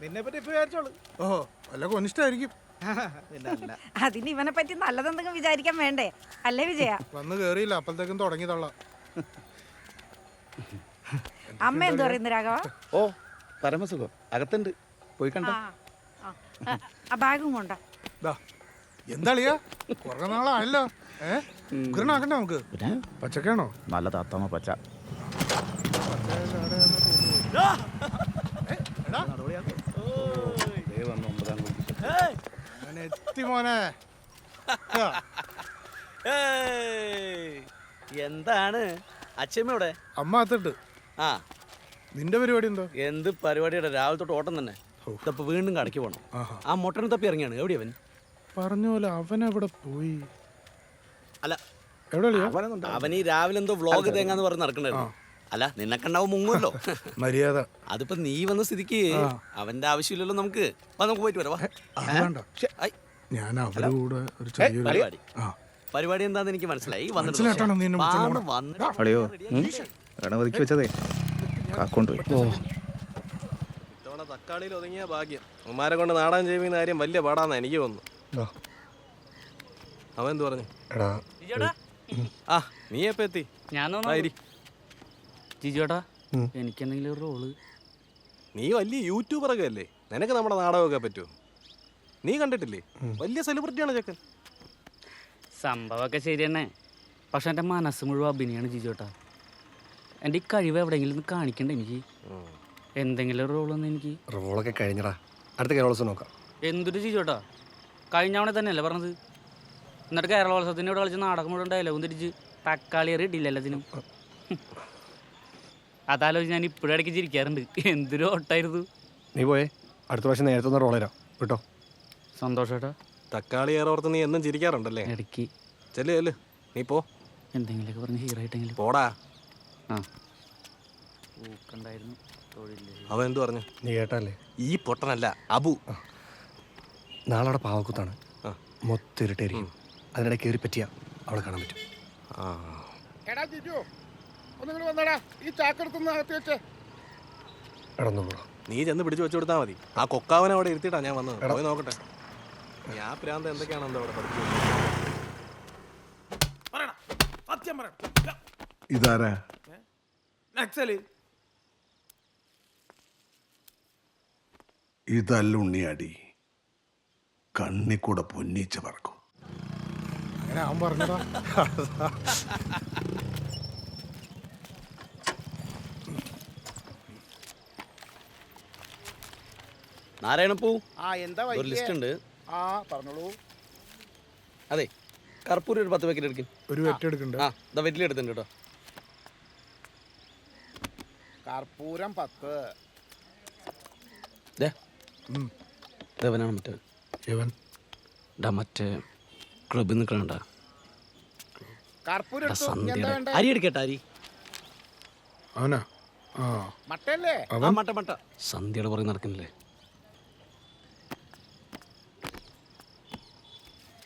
നിന്നെ പറ്റി വിചാരിച്ചോളൂ. ഓഹോ വല്ല കൊനിഷ്ടായിരിക്കും അല്ല അതിന് ഇവനെ പറ്റി നല്ലതെന്തെങ്കിലും വിചാരിക്കാൻ വേണ്ടേ? അല്ലേ വിജയ? വന്ന് കേറിയില്ല അപ്പോഴത്തേക്കും തുടങ്ങി തള്ള. അമ്മ എന്ത് പറയുന്നു രാഘവ? ഓ പരമസുഖം. അകത്തുണ്ട്. പോയി കണ്ട? ബാഗും കൊണ്ടോ. ദാ എന്താളിയാ? കുറേ നാളായല്ലോ. ഏ? ഉഗ്രനാക്കണ്ടേ നമുക്ക്? പിന്നെ? പച്ചക്കാണോ? നല്ല താത്തമ്മ പച്ച ദേ വന്നു ഒമ്പതാം കുട്ടി. ഞാൻ എത്തി മോനെ! എന്താണ്? അച്ഛമ്മയുടെ അമ്മ അത്തിട്ട് ആ. നിന്റെ പരിപാടി എന്തോ? എന്ത് പരിപാടിയുടെ? രാവിലെ തൊട്ട് ഓട്ടം തന്നെ. ഇതപ്പൊ വീണ്ടും കടയ്ക്ക് പോണം. ആ മൊട്ടനെ തപ്പി ഇറങ്ങിയാണ്. എവിടെ അവൻ? പറഞ്ഞ പോലെ അവൻ എവിടെ പോയി? അല്ല അവൻ ഈ രാവിലെ എന്തോ വ്ളോഗ് തേങ്ങാന്ന് പറഞ്ഞ് നടക്കണ്ടായിരുന്നു അല്ല നിന്നെ കണ്ടാവും മുങ്ങുമല്ലോ മര്യാദ. അതിപ്പോ നീ വന്ന സ്ഥിതിക്ക് അവന്റെ ആവശ്യമില്ലല്ലോ നമുക്ക്. വാ നമുക്ക് പോയിട്ട് വരാം. വാ. അത് വേണ്ട. ഐ, ഞാൻ അവരുടെ കൂടെ ഒരു ചെറിയൊരു പരിപാടി. ആ. പരിപാടി എന്താന്ന് എനിക്ക് മനസ്സിലായി. വന്നിട്ട് മനസ്സിലായിട്ടാണോ നീ എന്നെ വിളിച്ചോണ്ട് വാണ് വന്നിട്ട് അളിയോ ഗണപതിക്ക് വെച്ചതേ. കാക്കൊണ്ടുപോയി ഇത്തവണ തക്കാളിയിൽ ഒതുങ്ങിയ ഭാഗ്യം. ഉമ്മാരെ കൊണ്ട് നാടൻ ചെയ്യുന്ന കാര്യം വലിയ പാടാന്ന് എനിക്ക് തോന്നുന്നു. അവൻ എന്ത് പറഞ്ഞു? എടാ ആ നീ എപ്പോ എത്തി? ഞാൻ ആയിരി. ജിജോട്ടാ എനിക്ക് എന്തെങ്കിലും ഒരു റോൾ. നീ വലിയ യൂട്യൂബറൊക്കെ അല്ലേ? നിനക്ക് നമ്മുടെ നാടകമൊക്കെ പറ്റുമോ നീ കണ്ടിട്ടില്ലേ? വലിയ സെലിബ്രിറ്റിയാണ് ചെക്കൻ? സംഭവമൊക്കെ ശരി തന്നെ പക്ഷെ എന്റെ മനസ്സ് മുഴുവൻ അഭിനയാണ് ജിജോട്ടാ എന്റെ ഈ കഴിവ് എവിടെയെങ്കിലും കാണിക്കണ്ടേ എനിക്ക്? എന്തെങ്കിലും ഒരു റോൾ ഒന്ന് എനിക്ക്. റോളൊക്കെ കഴിഞ്ഞടാ. അടുത്ത കേരളോത്സവം നോക്കാം. എന്തൊരു ജിജോട്ടാ കഴിഞ്ഞ തവണ തന്നെയല്ലേ പറഞ്ഞത്? എന്നിട്ട് കേരളോത്സവത്തിന്റെ ഇവിടെ കളിച്ച് നാടകം മുഴുവൻ ഡയലോഗും തിരിച്ച് തക്കാളി എറിയിട്ടില്ല എല്ലാത്തിനും? അതാലോചിച്ച് ഞാൻ ഇപ്പോഴും ഇടയ്ക്ക് ചിരിക്കാറുണ്ട്. എന്തൊരു ഓട്ടായിരുന്നു നീ പോയേ. അടുത്ത പ്രാവശ്യം നേരത്തെ ഒന്ന് റോൾ തരാം കേട്ടോ സന്തോഷേട്ടാ. തക്കാളി ഏറോർത്ത് നീ എന്നും ചിരിക്കാറുണ്ടല്ലേ? ഇടയ്ക്ക്. ചെല്ലു ചെല്ലു. നീ പോ. എന്തെങ്കിലുമൊക്കെ പറഞ്ഞ് ഹീറോ ആയിട്ടെങ്കിലും. പോടാ. ആ. ഊക്കുണ്ടായിരുന്നു തൊഴിലില്ല. അവൻ എന്ത് പറഞ്ഞു? നീ കേട്ടല്ലേ ഈ പൊട്ടനല്ല അബു. നാളെ അവിടെ പാവക്കുത്താണ്. ആ. മൊത്തം ഇരുട്ടായിരിക്കും അതിനിടെ കയറി പറ്റിയ അവളെ കാണാൻ പറ്റും. ആ. എടാ ജിജു. ഒന്നിങ്ങോട്ട് വന്നടാ. ഈ ചാക്കെടുത്തുനിന്ന് അകത്ത് വെച്ചേ. പോടാ. നീ ചെന്ന് പിടിച്ചു വെച്ചു കൊടുത്താൽ മതി. ആ കൊക്കാവനെ അവിടെ ഇരുത്തിയിട്ടാ ഞാൻ വന്നത്. പോയി നോക്കട്ടെ. ഞാൻ പ്രാന്ത് എന്തൊക്കെയാണ് എന്താ അവിടെ പഠിച്ചു ഇതാരാ? നക്സൽ ഇതല്ല ഉണ്ണിയാടി. കണ്ണിക്കൂടെ പൊന്നിച്ച് പറക്കും. അങ്ങനെ അവൻ പറഞ്ഞതാ. നാരായണപ്പൂ ആ എന്താ ഒരു ലിസ്റ്റ് ഉണ്ട്. ആ പറഞ്ഞോളൂ. അതെ കർപ്പൂരം ഒരു പത്ത് പാക്കറ്റ് എടുക്കും. ഒരു വെറ്റെടുക്കണ്ട. ആ ഇതാ വെറ്റില എടുത്തുണ്ട് കേട്ടോ. കർപ്പൂരം പത്ത്. ദേ. ഉം. ഇതവനാണ് മറ്റേ. ഇവൻ. ഡാ മറ്റേ ക്ലബിൽ നിൽക്കണണ്ട കർപ്പൂരം എടുത്തു? ഇനി എന്താ വേണ്ടേ? അരി എടുക്കട്ടെ അരി? അവനാ? ആ. മട്ടല്ലേ ആ മട്ട മട്ട. സന്ധ്യയുടെ പുറകെ നടക്കുന്നില്ലേ ഇവനാണോ ആ എടാ ജിജു ഒന്നിങ്ങനെ വന്നടാ ഈ ചാക്ക് കൂടി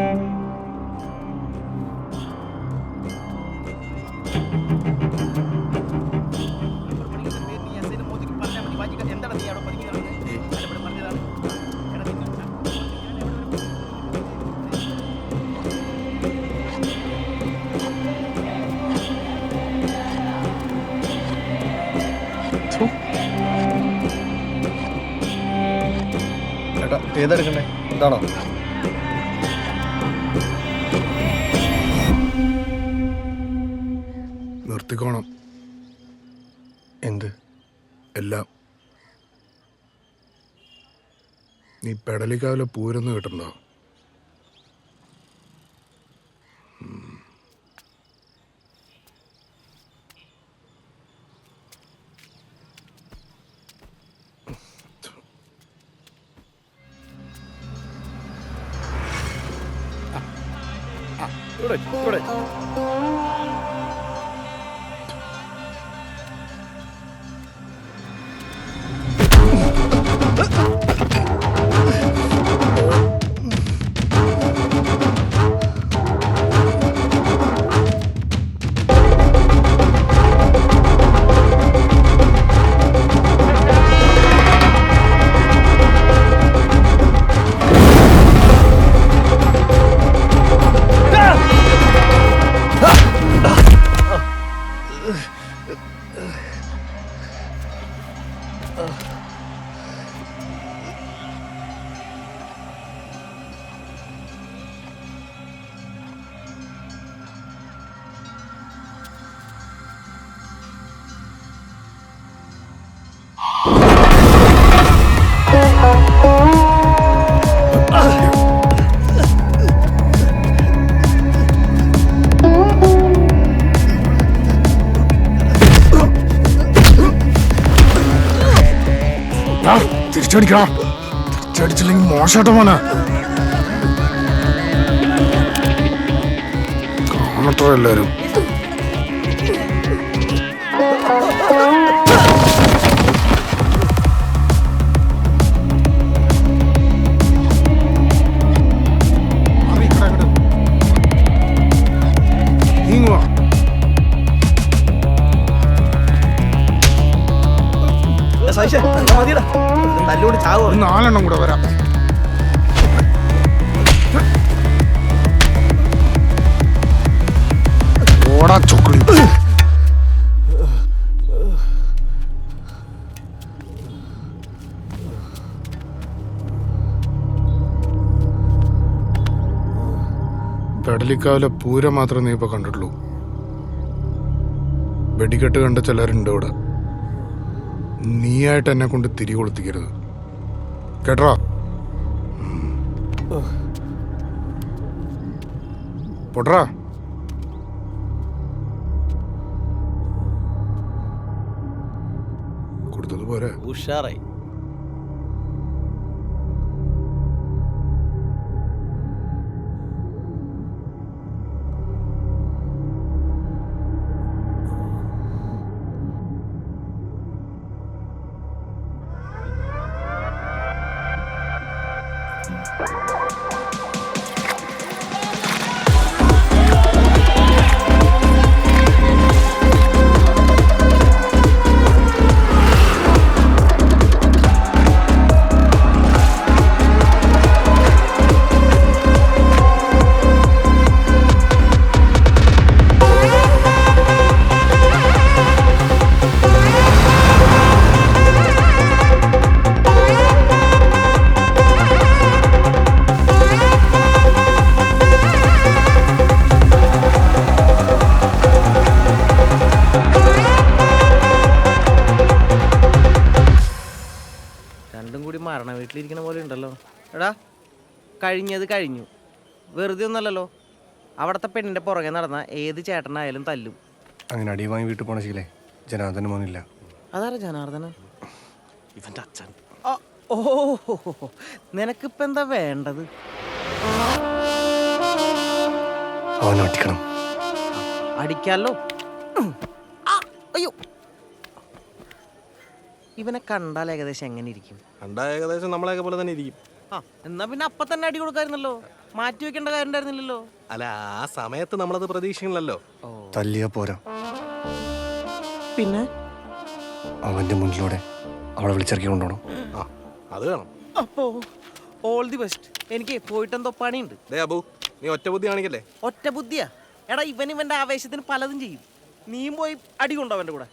ഏതെടുക്കണ്ടേ ഇതാണോ നിർത്തിക്കോണം. എന്ത്? എല്ലാം. നീ പെടലിക്കാവിലെ പൂരൊന്നും കിട്ടണ്ടോ Ugh. തിരിച്ചടിക്കണം തിരിച്ചടിച്ചില്ലെങ്കിൽ മോശമായിട്ട് മോനെ. കാണട്ടോ എല്ലാരും ചാവോ നാലെണ്ണം കൂടെ വരാം. ഓടാ പൂരം മാത്രമേ നീ ഇപ്പൊ കണ്ടിട്ടുള്ളൂ. വെടിക്കെട്ട് കണ്ട ചിലരുണ്ട് ഇവിടെ. നീയായിട്ട് എന്നെ കൊണ്ട് തിരി കൊളുത്തിക്കരുത്. കേട്ടോ? പൊട്രാ കൊടുത്തത് പോരെ. ഉഷാറായി. കഴിഞ്ഞത് കഴിഞ്ഞു. വെറുതെ ഒന്നല്ലല്ലോ അവിടുത്തെ പെണ്ണിന്റെ പുറകെ നടന്ന ഏത് ചേട്ടനായാലും തല്ലും. അങ്ങനെ അടി വാങ്ങി വീട്ടിൽ പോണ ശീലേ. ജനാർദ്ദന മോനില്ല. അതാരാ ജനാർദ്ദന? ഇവന്റെ അച്ഛൻ. ഓ നിനക്കിപ്പോ എന്താ വേണ്ടത്? അവനെ അടിക്കണം. അടിക്കാലോ? അയ്യോ. ഇവനെ കണ്ടാൽ ഏകദേശം എങ്ങനെ ഇരിക്കും? കണ്ടാൽ ഏകദേശം നമ്മളെയൊക്കെ പോലെ തന്നെ ഇരിക്കും. എന്നാ പിന്നെ അപ്പൊ തന്നെ അടി കൊടുക്കായിരുന്നല്ലോ. മാറ്റി വെക്കേണ്ട കാര്യം ഉണ്ടായിരുന്നില്ലല്ലോ. അല്ല ആ സമയത്ത് നമ്മളത് പ്രതീക്ഷിക്കണല്ലോ തല്ലിയ പോരാ. പിന്നെ? അവന്റെ മുന്നിലൂടെ അവളെ വിളിച്ചിറക്കി കൊണ്ടുപോകണം. ആ അത് വേണം. അപ്പോ ഓൾ ദി ബെസ്റ്റ് എനിക്ക് പോയിട്ടെന്തോ പണിയുണ്ട്. ദേ അബു നീ ഒറ്റ ബുദ്ധി കാണിക്കല്ലേ? ഒറ്റ ബുദ്ധിയാ? എടാ ഇവൻ ഇവന്റെ ആവേശത്തിന് പലതും ചെയ്യും. നീയും പോയി അടി കൊണ്ടോ അവന്റെ കൂടെ.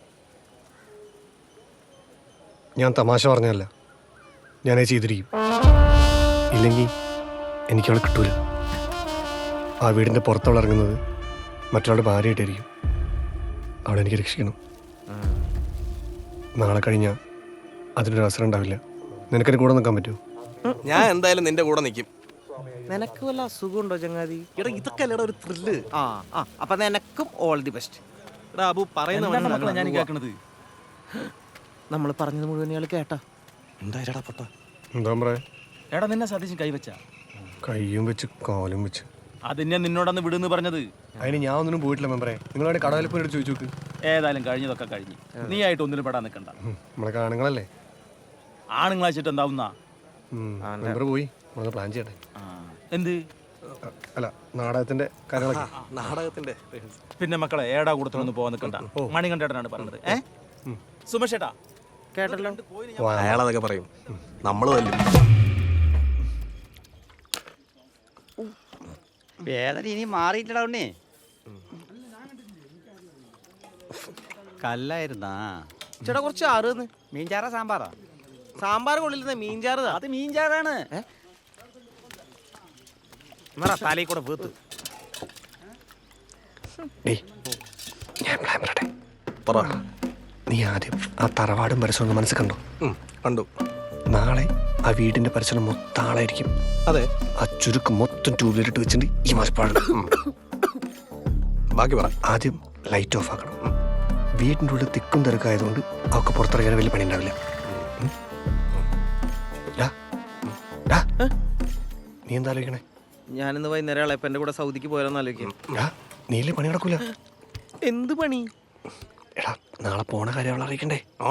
ഞാൻ തമാശ പറഞ്ഞല്ല ഞാനേ ചെയ്തിരിക്കും. ഇല്ലെങ്കിൽ എനിക്കവളെ കിട്ടൂല. ആ വീടിന്റെ പുറത്തവൾ ഇറങ്ങുന്നത് മറ്റൊരാളുടെ ഭാര്യയായിട്ടായിരിക്കും. അവളെ എനിക്ക് രക്ഷിക്കണം. നാളെ കഴിഞ്ഞാൽ അതിനൊരു അവസരം ഉണ്ടാവില്ല. നിനക്കെ കൂടെ നിൽക്കാൻ പറ്റുമോ? ഞാൻ എന്തായാലും നിന്റെ കൂടെ നിൽക്കും. നിനക്ക് വല്ല അസുഖമുണ്ടോ ചങ്ങാതി? എടാ ഇതൊക്കെ അല്ലടാ ഒരു ത്രില്ല് ആ ആ അപ്പൊ നിനക്കും ഓൾ ദി ബെസ്റ്റ് എടാ അബു പറയുന്ന ഞാൻ കേൾക്കണത്? നമ്മൾ പറഞ്ഞത് മുഴുവൻ ഇയാൾ കേട്ടാ. എന്തായാലടാ പൊട്ട? എന്താ പറയാ? എടാ നിന്നെ സതീശൻ കൈവച്ച കൈയും വെച്ച് കാലും വെച്ച്. അതിനെ നിന്നോടന്ന് വിടുന്ന് പറഞ്ഞത്. അതിന് ഞാൻ ഒന്നിനും പോയിട്ടില്ല മെമ്പറെ. നിങ്ങളുടെ കടവിൽ പോയിട്ട് ചോദിച്ചു നോക്ക്. ഏതായാലും കഴിഞ്ഞതൊക്കെ കഴിഞ്ഞ്. നീ ആയിട്ട് ഒന്നിനും പെടാൻ നിൽക്കണ്ട നമ്മളെ കാണുങ്ങളല്ലേ? ആണുങ്ങളാച്ചിട്ട് എന്താവുന്ന? മെമ്പർ പോയി. നമ്മളൊന്ന് പ്ലാൻ ചെയ്യട്ടെ. എന്ത്? അല്ല നാടകത്തിന്റെ കാര്യങ്ങളൊക്കെ. നാടകത്തിന്റെ പിന്നെ മക്കളെ ഏടാ കൂടുതലൊന്നും പോകാൻ നിൽക്കണ്ട മണികണ്ഠേട്ടനാണ് പറഞ്ഞത്. ഏ? സുമേഷേട്ടാ കേട്ടല്ലോ. അയാളതൊക്കെ പറയും. നമ്മൾ തല്ലും. വേദന ഇനി മാറിയിട്ടടാ ഉണ്ണി. കല്ലായിരുന്നാ? ചേട്ടാ കുറച്ച് ആറുന്ന് മീൻചാറ സാമ്പാറാ? സാമ്പാർ കൊള്ളിരുന്ന മീൻചാറ് അത് മീൻചാറാണ്. തലയിൽ കൂടെ വീത്ത്. നീ ആദ്യം ആ തറവാടും പരിസരവും മനസ്സിൽ കണ്ടോ? കണ്ടു. നാളെ ആ വീടിന്റെ പരിസരം മൊത്തം ആളായിരിക്കും. അതെ. ആ ചുരുക്ക് മൊത്തം ടൂ വീലർ ഇട്ട് വെച്ചിട്ട് ഈ മാസപ്പാട് ബാക്കി പറ. ആദ്യം ലൈറ്റ് ഓഫ് ആക്കണം. വീടിന്റെ ഉള്ളിൽ തിക്കും തിരക്കായതുകൊണ്ട് അവർക്ക് പുറത്തിറങ്ങാൻ വലിയ പണി ഉണ്ടാവില്ല. നീ എന്താ ആലോചിക്കണേ? ഞാനിന്ന് വൈകുന്നേരം ഇളയപ്പന്റെ കൂടെ സൗദിക്ക് പോയാലോന്ന് ആലോചിക്കാം. നീലേ പണി നടക്കൂല. എന്ത് പണി? എടാ നാളെ പോണ കാര്യം അവളെ അറിയിക്കണ്ടേ? ഓ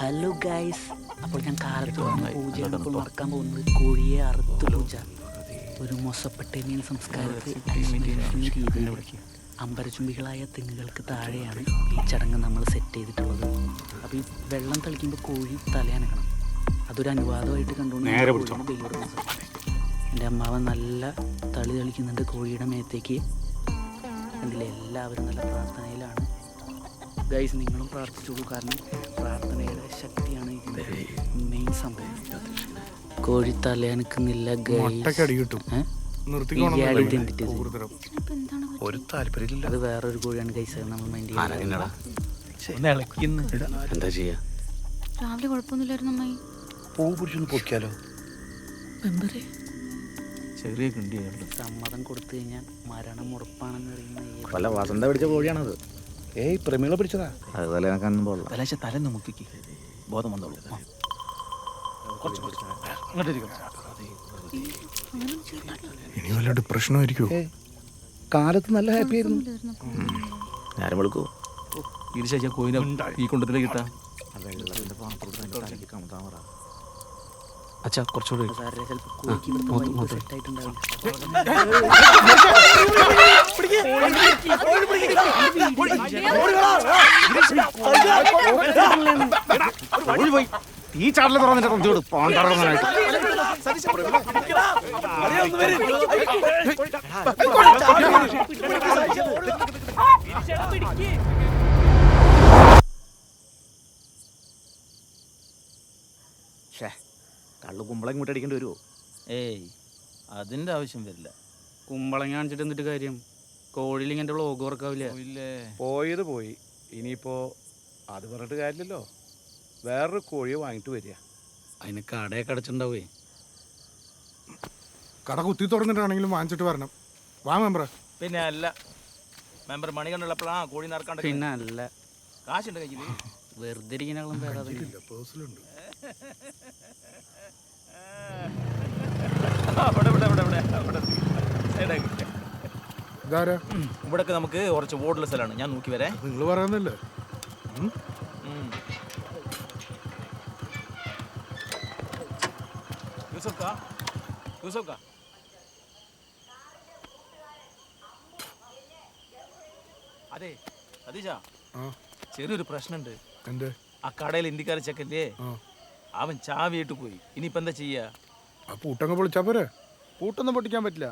ഹലോ ഗൈസ് അപ്പോൾ ഞാൻ കാലത്ത് വന്ന പൂജയാണ് ഇപ്പോൾ നടക്കാൻ പോകുന്നത് കോഴിയെ അറുത്ത് പൂജ. ഒരു മൊസപ്പെട്ടേനിയൻ സംസ്കാരത്തിൽ രീതിയിൽ അമ്പരചുംബികളായ തെങ്ങുകൾക്ക് താഴെയാണ് ഈ ചടങ്ങ് നമ്മൾ സെറ്റ് ചെയ്തിട്ടുള്ളത്. അപ്പോൾ ഈ വെള്ളം തളിക്കുമ്പോൾ കോഴി തലയനക്കണം. അതൊരു അനുവാദമായിട്ട് കണ്ടുകൊണ്ട് എന്റെ അമ്മാവൻ നല്ല തളി തളിക്കുന്നുണ്ട് കോഴിയുടെ മേത്തേക്ക്. കണ്ടില്ലേ? എല്ലാവരും നല്ല പ്രാർത്ഥനയിലാണ്. ഗൈസ് നിങ്ങളും പ്രാർത്ഥിച്ചോളൂ. കാരണം പ്രാർത്ഥനയുടെ ശക്തിയാണ് ഇതിന്റെ മെയിൻ സംഭവം. കോഴി. ഒരു താല്പര്യമില്ല അത് വേറൊരു കോഴിയാണ് ഗൈസ് നമ്മൾ മൈൻഡ് എന്താ ചെയ്യാ? രാവിലെ കുഴപ്പമൊന്നുമില്ലായിരുന്നു അമ്മായി. പൂ പിടിച്ചൊന്ന് പൊക്കിയാലോ ചെറിയ സമ്മതം കൊടുത്തു കഴിഞ്ഞാൽ മരണം ഉറപ്പാണെന്ന് അറിയുന്ന വസന്ത പിടിച്ച കോഴിയാണത്. ഏയ് പ്രമീള പിടിച്ചതാ അത് തലയാക്കാനും പോലുള്ള തലേശ തല മുക്കിക്ക് ബോധം വന്നോളൂ ആ. കുറച്ച് കുറച്ച് അങ്ങോട്ട് ഇരിക്കണം ഇനി വല്ല ഡിപ്രഷനും കാലത്ത് നല്ല ഹാപ്പി ആയിരുന്നു നേരം ഇത് ഇരിച്ച കോയിനെ ഈ കുണ്ടത്തിലേക്ക് കിട്ടാ അച്ഛാ കുറച്ചുകൂടി ഈ ചാട്ടിൽ തുറന്നിട്ട് തൊന്തിയോട് പോണ്ടാറുള്ളതായിട്ട് കള്ളു കുമ്പളങ്ങ ഇങ്ങോട്ട് അടിക്കേണ്ടി വരുമോ ഏയ് അതിന്റെ ആവശ്യം വരില്ല കുമ്പളങ്ങ കാണിച്ചിട്ട് എന്നിട്ട് കാര്യം കോഴിയിൽ ഇങ്ങനെ വ്ളോഗ് വർക്കാവില്ല? ഇല്ലേ പോയത് പോയി. ഇനിയിപ്പോ അത് പറഞ്ഞിട്ട് കാര്യമില്ലല്ലോ. വേറൊരു കോഴിയെ വാങ്ങിട്ട് വരിക. അതിന് കടയൊക്കെ അടച്ചിട്ടുണ്ടാവേ. കട കുത്തി തുറന്നിട്ടാണെങ്കിലും വാങ്ങിച്ചിട്ട് വരണം. വാ മെമ്പർ പിന്നെ അല്ല. മെമ്പർ മണി കണ്ടുള്ളപ്പോഴാ കോഴി നടക്കാണ്ട് പിന്നെ അല്ല. കാശുണ്ട് കയ്യിൽ. വെറുതെ ഇരിക്കണകളും പേരാതെ ഇവിടെ ഇവിടെ ഇവിടെ ഇവിടെ ഇവിടെ. എടേ. ഇതാരാ ഇവിടൊക്കെ നമുക്ക് കുറച്ച് ഓടുള്ള സ്ഥലമാണ്. ഞാൻ നോക്കി വരാം. നിങ്ങൾ പറയുന്നില്ലേ അതെ അതീജ ചെറിയൊരു പ്രശ്നമുണ്ട്. എന്തേ? ആ കടയിൽ ഇന്ത്യക്കാരെ ചെക്കല്ലേ അവൻ ചാവിയിട്ട് പോയി. ഇനിയിപ്പോ എന്താ ചെയ്യാ? പൂട്ടങ്ങ് പൊളിച്ചാ പോരെ? പൂട്ടൊന്നും പൊട്ടിക്കാൻ പറ്റില്ല?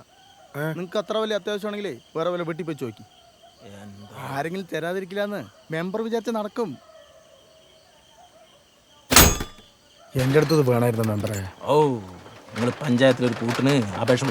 നിങ്ങൾക്ക് അത്ര വലിയ അത്യാവശ്യമാണെങ്കിലേ വേറെ വല്ല വെട്ടിപ്പച്ച് നോക്കി. ആരെങ്കിലും തരാതിരിക്കില്ലാന്ന് മെമ്പർ വിചാരിച്ച നടക്കും. എന്റെ അടുത്തത് വേണമായിരുന്നു മെമ്പറെ. ഓ നിങ്ങൾ പഞ്ചായത്തിലൊരു കൂട്ടിന് അപേക്ഷ